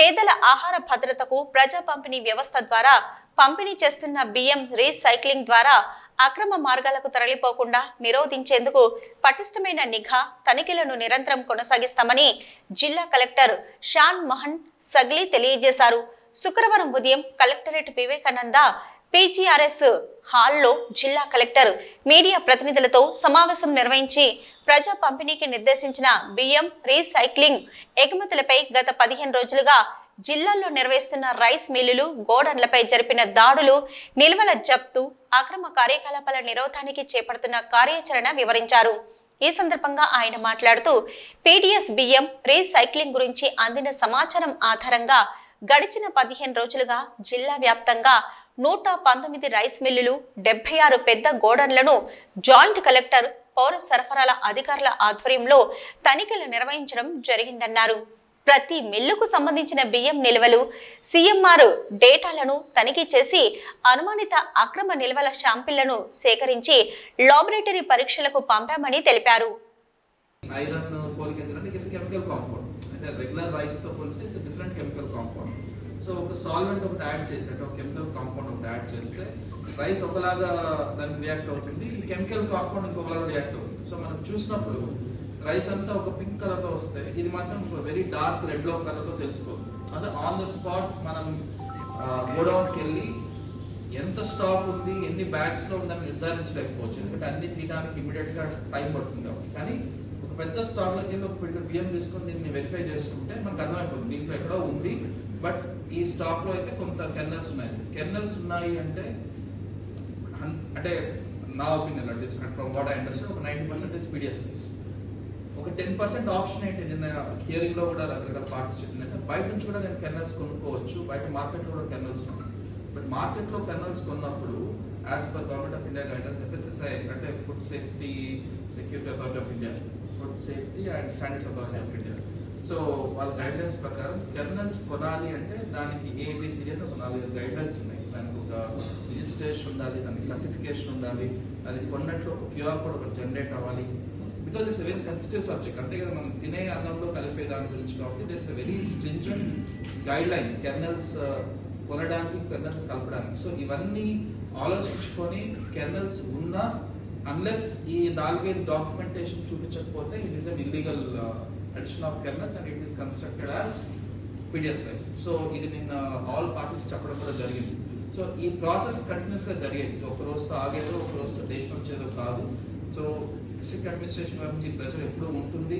పేదల ఆహార భద్రతకు ప్రజా పంపిణీ వ్యవస్థ ద్వారా పంపిణీ చేస్తున్న బియ్యం రీసైక్లింగ్ ద్వారా అక్రమ మార్గాలకు తరలిపోకుండా నిరోధించేందుకు పటిష్టమైన నిఘా తనిఖీలను నిరంతరం కొనసాగిస్తామని జిల్లా కలెక్టర్ షాన్ మహన్ సగ్లీ తెలియజేశారు. శుక్రవారం ఉదయం కలెక్టరేట్ వివేకానంద పీజీఆర్ఎస్ హాల్లో జిల్లా కలెక్టర్ మీడియా ప్రతినిధులతో సమావేశం నిర్వహించి ప్రజా పంపిణీకి నిర్దేశించిన బియ్యం రీసైక్లింగ్ ఎగుమతులపై గత పదిహేను రోజులుగా జిల్లాల్లో నిర్వహిస్తున్న రైస్ మిల్లులు గోడన్లపై జరిపిన దాడులు నిల్వల జప్తు అక్రమ కార్యకలాపాల నిరోధానికి చేపడుతున్న కార్యాచరణ వివరించారు. ఈ సందర్భంగా ఆయన మాట్లాడుతూ పీడిఎస్ బియ్యం రీసైక్లింగ్ గురించి అందిన సమాచారం ఆధారంగా గడిచిన పదిహేను రోజులుగా జిల్లా వ్యాప్తంగా నూట పంతొమ్మిది రైస్ మిల్లులు డెబ్బై ఆరు పెద్ద గోడన్లను జాయింట్ కలెక్టర్ పౌర సరఫరాల అధికారుల ఆధ్వర్యంలో తనిఖీలు నిర్వహించడం జరిగిందన్నారు. ప్రతి మిల్లుకు సంబంధించిన బియ్యం నిల్వలు సీఎంఆర్ డేటాలను తనిఖీ చేసి అనుమానిత అక్రమ నిల్వల శాంపిళ్ళను సేకరించి లాబొరేటరీ పరీక్షలకు పంపామని తెలిపారు. ఐరన్ ఫోలిక్ యాసిడ్ అంటే కెమికల్ కాంపౌండ్ అంటే రెగ్యులర్ రైస్తో పోలిస్తే డిఫరెంట్ కెమికల్ కాంపౌండ్ సో ఒక సాల్వెంట్ ఒకటి యాడ్ చేసాక ఒక కెమికల్ కాంపౌండ్ ఒకటి యాడ్ చేస్తే రైస్ ఒకలాగా దానికి రియాక్ట్ అవుతుంది. ఈ కెమికల్ కాంపౌండ్ ఇంకొకలాగా రియాక్ట్ అవుతుంది. సో మనం చూసినప్పుడు రైస్ అంతా ఒక పింక్ కలర్లో వస్తే ఇది మాత్రం వెరీ డార్క్ రెడ్లో కలర్లో తెలుసుకోదు. అదే ఆన్ ద స్పాట్ మనం గోడౌన్కి వెళ్ళి ఎంత స్టాక్ ఉంది ఎన్ని బ్యాగ్స్లో ఉందని నిర్ధారించలేకపోవచ్చు. ఎందుకంటే అన్ని తీయడానికి ఇమీడియట్గా టైం పడుతుంది కాబట్టి. కానీ పెద్ద స్టాక్ కింద ఒక బియ్యం తీసుకొని దీన్ని వెరిఫై చేసుకుంటే మనకు అర్థమైపోతుంది. దీంట్లో ఎక్కడో ఉంది బట్ ఈ స్టాక్లో అయితే కొంత కెర్నల్స్ ఉన్నాయి. కెర్నల్స్ ఉన్నాయి అంటే అంటే నా ఒపీనియన్ అంటే ఫ్రమ్ వాట్ ఐ అండర్స్టాండ్ ఒక నైన్టీ పర్సెంట్ ఇస్ పీడిఎస్ ఒక టెన్ పర్సెంట్ ఆప్షన్ ఏంటి? నిన్న హియరింగ్లో కూడా రకరకాల పార్టీస్ చెప్పిందంటే బయట నుంచి కూడా నేను కెర్నల్స్ కొనుక్కోవచ్చు బయట మార్కెట్లో కూడా కెర్నల్స్ ఉన్నాయి బట్ మార్కెట్లో కెర్నల్స్ కొన్నప్పుడు as per government of India guidance FSSI అంటే food safety security authority of India food safety and standards of India so వాళ్ళ గైడ్లైన్స్ ప్రకారం కెర్నల్స్ కొనాలి అంటే దానికి ఏబిసిడి అని ఒక నాలుగు గైడ్లైన్స్ ఉన్నాయి. దానికి ఒక రిజిస్ట్రేషన్ ఉండాలి దానికి సర్టిఫికేషన్ ఉండాలి అది కొన్నట్లు ఒక క్యూఆర్ కోడ్ ఒకటి జనరేట్ అవ్వాలి. Because it's very sensitive subject అంతే కదా మనం తినే అన్నంలో కలిపే దాని గురించి కాబట్టి there is very stringent guideline kernels uh, కొనడానికి కెర్నల్స్ కలపడానికి. సో ఇవన్నీ ఆలోచించుకొని కెర్నల్స్ ఉన్నా అన్లెస్ ఈ నాలుగైదు documentation చూపించకపోతే it is an illegal addition of kernels and it is constructed as PDS rice so ఇది నిన్న ఆల్ పార్టీస్ చెప్పడం కూడా జరిగింది. సో ఈ ప్రాసెస్ కంటిన్యూస్గా జరిగేది. ఒక రోజుతో ఆగేదో ఒక రోజుతో డేషన్ వచ్చేదో కాదు. సో డిస్ట్రిక్ట్ అడ్మినిస్ట్రేషన్ వైపు నుంచి ప్రెషర్ ఎప్పుడూ ఉంటుంది.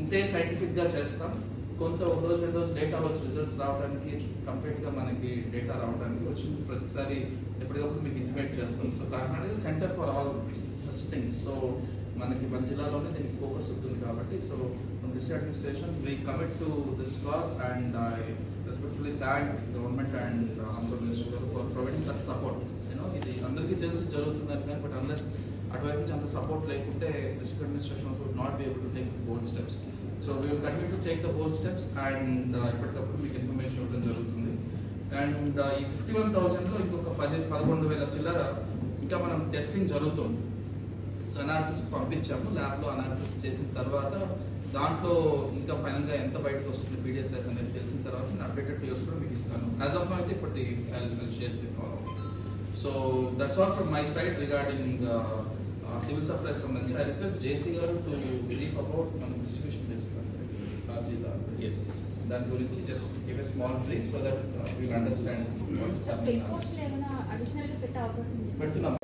ఇంతే సైంటిఫిక్గా చేస్తాం. కొంత ఒక రోజు రెండు రోజు డేటా వచ్చి రిజల్ట్స్ రావడానికి కంప్లీట్గా మనకి డేటా రావడానికి వచ్చి ప్రతిసారి ఎప్పటికప్పుడు మీకు ఇంటిమేట్ చేస్తాం. So Kakinada centre for all such things so మనకి మన జిల్లాలోనే దీనికి ఫోకస్ ఉంటుంది కాబట్టి so district administration we commit to this cause and I respectfully thank government and Andhra minister గారు for providing such support you know ఇది అందరికీ తెలిసి జరుగుతుందని కానీ బట్ అన్లెస్ అటువైపు నుంచి అంత సపోర్ట్ లేకుంటే district administration would not be able to take bold steps so we will continue to take the whole steps and ఎప్పటికప్పుడు మీకు ఇన్ఫర్మేషన్ ఇవ్వడం జరుగుతుంది. అండ్ uh, ఈ ఫిఫ్టీ వన్ థౌసండ్లో ఇంకొక పది పదకొండు వేల చిల్లర ఇంకా మనం టెస్టింగ్ జరుగుతుంది. సో అనాలిసిస్ పంపించాము. ల్యాబ్లో అనాలిసిస్ చేసిన తర్వాత దాంట్లో ఇంకా ఫైనల్గా ఎంత బయటకు వస్తుంది పీడిఎస్ఎస్ అనేది తెలిసిన తర్వాత నేను అప్డేటెడ్ ఫిగర్స్ కూడా మీకు ఇస్తాను. యాజ్ ఆఫ్ అయితే ఇప్పటి share so that's all from my side regarding civil supplies సంబంధించి. ఐ రిక్వెస్ట్ జేసీ గారు టు బ్రీఫ్ అబౌట్ మనం డిస్ట్రిబ్యూషన్ చేస్తాం దాని గురించి just give a small brief so that will understand పెడుతున్నాం.